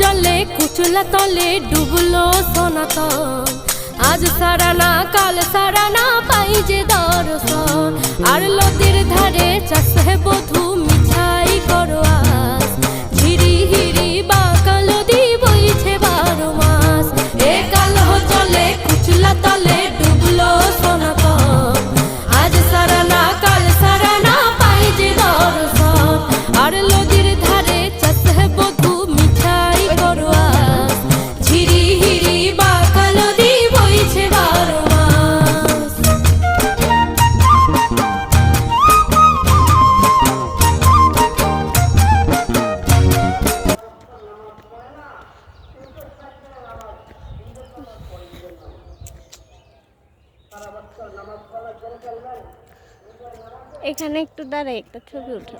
জলে কুচুলা তলে ডুবলো সনাতন। আজ সারা না কাল সারা না পাই যে দর্শন। আর লতির ধারে চাষ হে বধু এখানে একটু দাঁড়ায় একটা ছবি উঠে